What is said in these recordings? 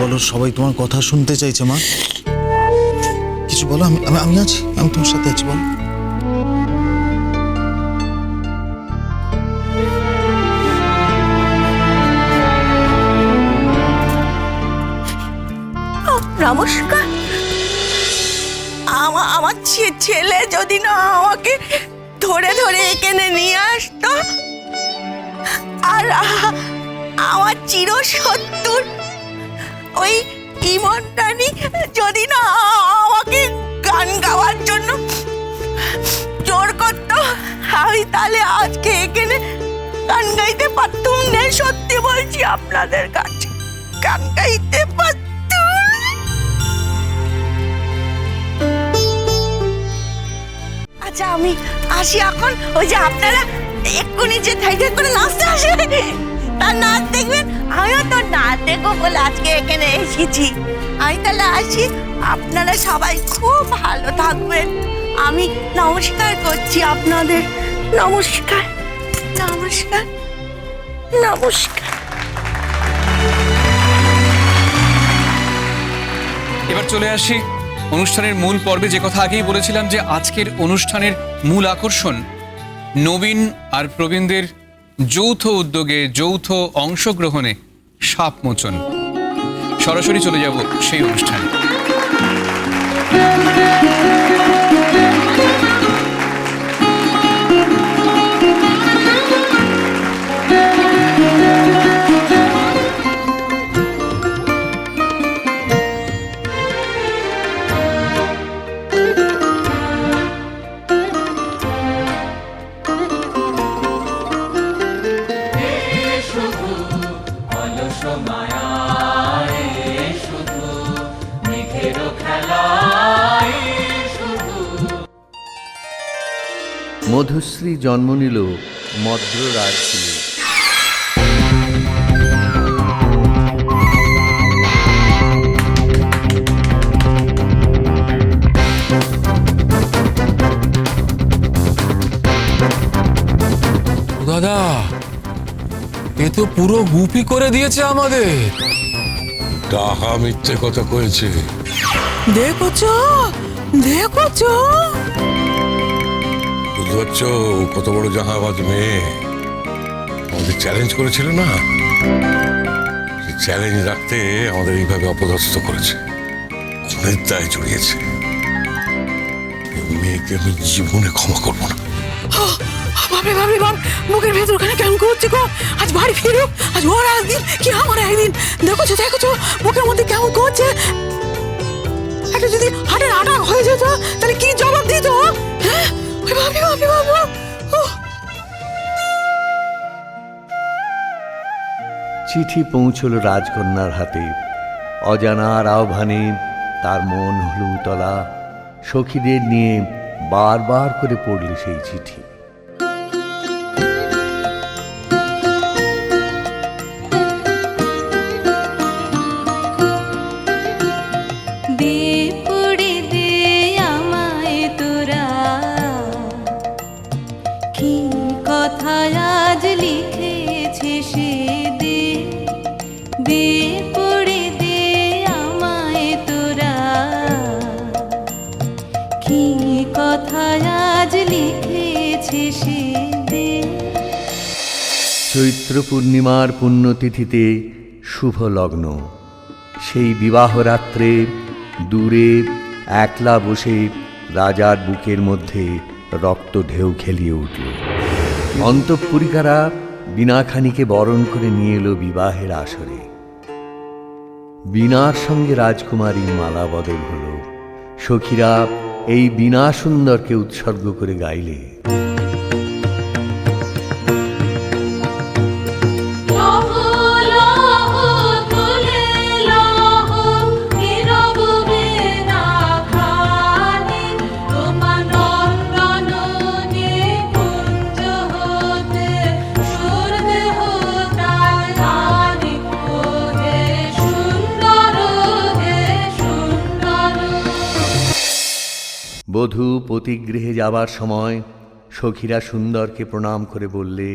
বলো? সবাই তোমার কথা শুনতে চাইছে, মা। কিছু বলো? আমি আমি- আছি। আমি তোমার সাথে আছি, বলো। নমস্কার। আমা- আমার ছে- ছেলে যদি না আমাকে ধরে ধরে এখানে নিয়ে আসতো, আর আমার চির সত্তর ওই ইমন যদি না আমাকে গান গাওয়ার জন্য জোর করতো, আমি তাহলে আজকে এখানে গান গাইতে পারতুম না, সত্যি বলছি আপনাদের কাছে গান গাইতে পারতুম আচ্ছা আমি আসি এখন। ওই যে আপনারা এক্ষুনি যে থাই থাই করে নাচতে আসে। তার নাচ দেখবেন? আমিও তো নাচ দেখব বলে আজকে এখানে এসেছি। আমি তাহলে আসি। আপনারা সবাই খুব ভালো থাকবেন। আমি নমস্কার করছি আপনাদের। নমস্কার। নমস্কার। নমস্কার। এবার চলে আসি অনুষ্ঠানের মূল পর্বে। যে কথা আগেই বলেছিলাম যে আজকের অনুষ্ঠানের মূল আকর্ষণ নবীন আর প্রবীণদের যৌথ উদ্যোগে যৌথ অংশগ্রহণে সাপ মোচন। সরাসরি চলে যাব সেই অনুষ্ঠানে। মধুশ্রী জন্ম নিল মদ্র রাজকুলে ও দাদা এ তো পুরো গুপি করে দিয়েছে আমাদের। টাকা মিথ্যে কথা কয়েছে। দেখোছো দেখোছো বুঝতে পারছ? কত বড় জাহাবাজ মেয়ে। আমাদের চ্যালেঞ্জ করেছিল না? চ্যালেঞ্জ রাখতে আমাদের এইভাবে অপদস্থ করেছে। খুনের দায় জড়িয়েছে। মেয়েকে আমি জীবনে ক্ষমা করব না। বাপরে বাপরে বাপ মুখের ভেতর ওখানে কেমন করছে গো? আজ বাড়ি ফিরো আজ ওর একদিন কি আমার একদিন? দেখোছো দেখোছো, মুখের মধ্যে কেমন করছে? একটা যদি হাটের আটা হয়ে যেত, তাহলে কি জবাব দিত? চিঠি পৌঁছল রাজকন্যার হাতে। অজানার আহ্বানে তার মন হলুতলা সখীদের নিয়ে বারবার করে পড়ল সেই চিঠি। চৈত্র পূর্ণিমার পুণ্যতিথিতে শুভ লগ্ন। সেই বিবাহ রাত্রে দূরে একলা বসে রাজার বুকের মধ্যে রক্ত ঢেউ খেলিয়ে উঠল। অন্তঃপুরিকারা বিনাখানিকে বরণ করে নিয়ে এলো বিবাহের আসরে। বীণার সঙ্গে রাজকুমারী মালা বদল হল। সখীরা এই বীণা সুন্দরকে উৎসর্গ করে গাইলে। বধূ পতিগৃহে যাবার সময় সখীরা সুন্দরকে প্রণাম করে বললে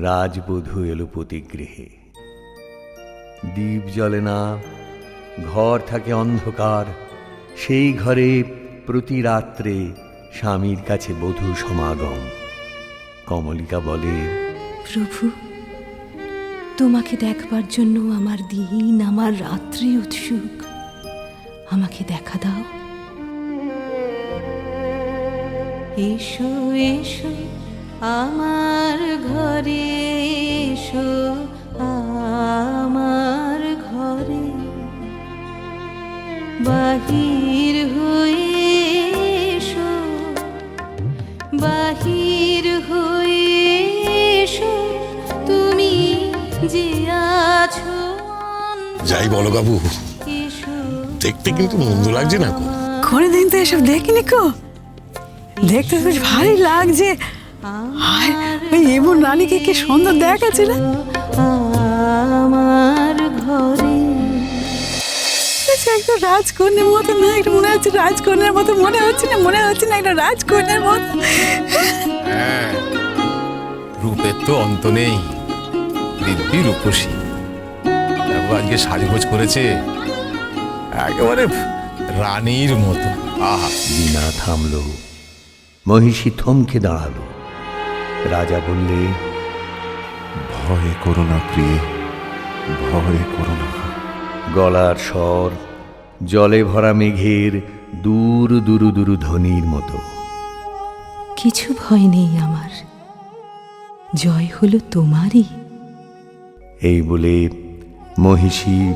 রাজবধূ এলো প্রতিগৃহে। দ্বীপ জ্বলে না, ঘর থাকে অন্ধকার, সেই ঘরে প্রতি রাত্রে স্বামীর কাছে বধূ সমাগম। কমলিকা বলে, প্রভু, তোমাকে দেখবার জন্য আমার দিন, আমার রাত্রি উৎসুক। আমাকে দেখা দাও। এসো এসো আমার ঘরে এসো আমার ঘরে। বাহির হয়ে এসো বাহির হয়ে এসো তুমি যে আছো যাই বলো বাবু দেখতে কিন্তু মন্দ লাগছে না কোনোদিন তো এসব দেখিনি কো? দেখতে বেশ ভারী লাগছে। হায়, ওই এমন রানীকে কি সুন্দর দেখাচ্ছে না আমার ঘরে। একটা রাজকন্যার মতো না একটা মনে হচ্ছে রাজকন্যার মতো মনে হচ্ছে না মনে হচ্ছে না একটা রাজকন্যার মতো। হ্যাঁ রূপের তো অন্ত নেই দিব্যি রূপসী। দেখো আজকে সাজগোজ করেছে একেবারে রানীর মতো। আহা বিনা থামলো মহিষী থমকে দাঁড়াল। রাজা বললে ভয় করো না প্রিয়ে ভয় করো না। গলার স্বর জলে ভরা মেঘের দূর দুরু দুরু ধ্বনির মতো। কিছু ভয় নেই আমার। জয় হলো তোমারই। এই বলে মহিষী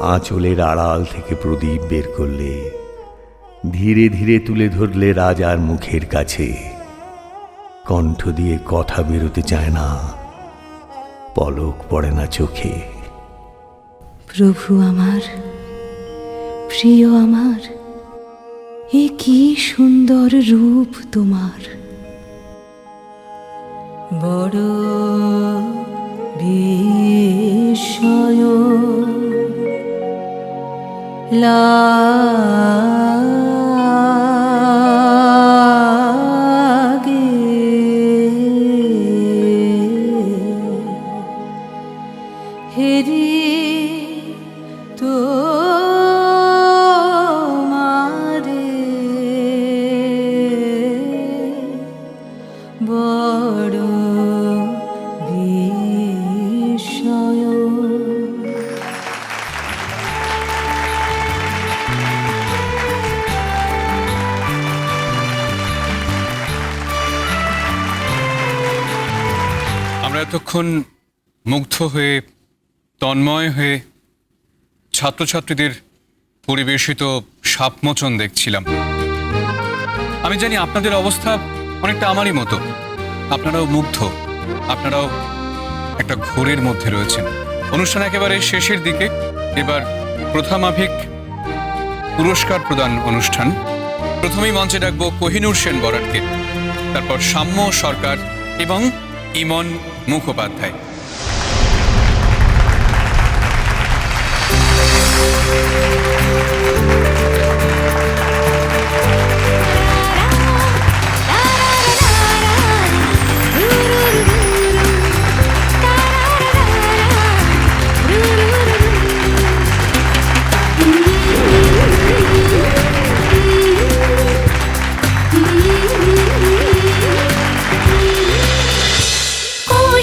আঁচলের আড়াল থেকে প্রদীপ বের করলে। ধীরে ধীরে তুলে ধরলে রাজার মুখের কাছে। কণ্ঠ দিয়ে কথা বেরোতে চায় না। পলক পড়ে না চোখে। প্রভু আমার, প্রিয় আমার, এ কি সুন্দর রূপ তোমার। বড় বিস্ময় লাগে আমরা এতক্ষণ মুগ্ধ হয়ে, তন্ময় হয়ে ছাত্রছাত্রীদের পরিবেশিত সাপমোচন দেখছিলাম। আমি জানি আপনাদের অবস্থা অনেকটা আমারই মতো। আপনারাও মুগ্ধ। আপনারাও একটা ঘোরের মধ্যে রয়েছেন। অনুষ্ঠান একেবারে শেষের দিকে। এবার প্রথামাফিক পুরস্কার প্রদান অনুষ্ঠান। প্রথমেই মঞ্চে ডাকবো কোহিনুর সেন বরাটকে। তারপর সাম্য সরকার এবং ইমন মুখোপাধ্যায়।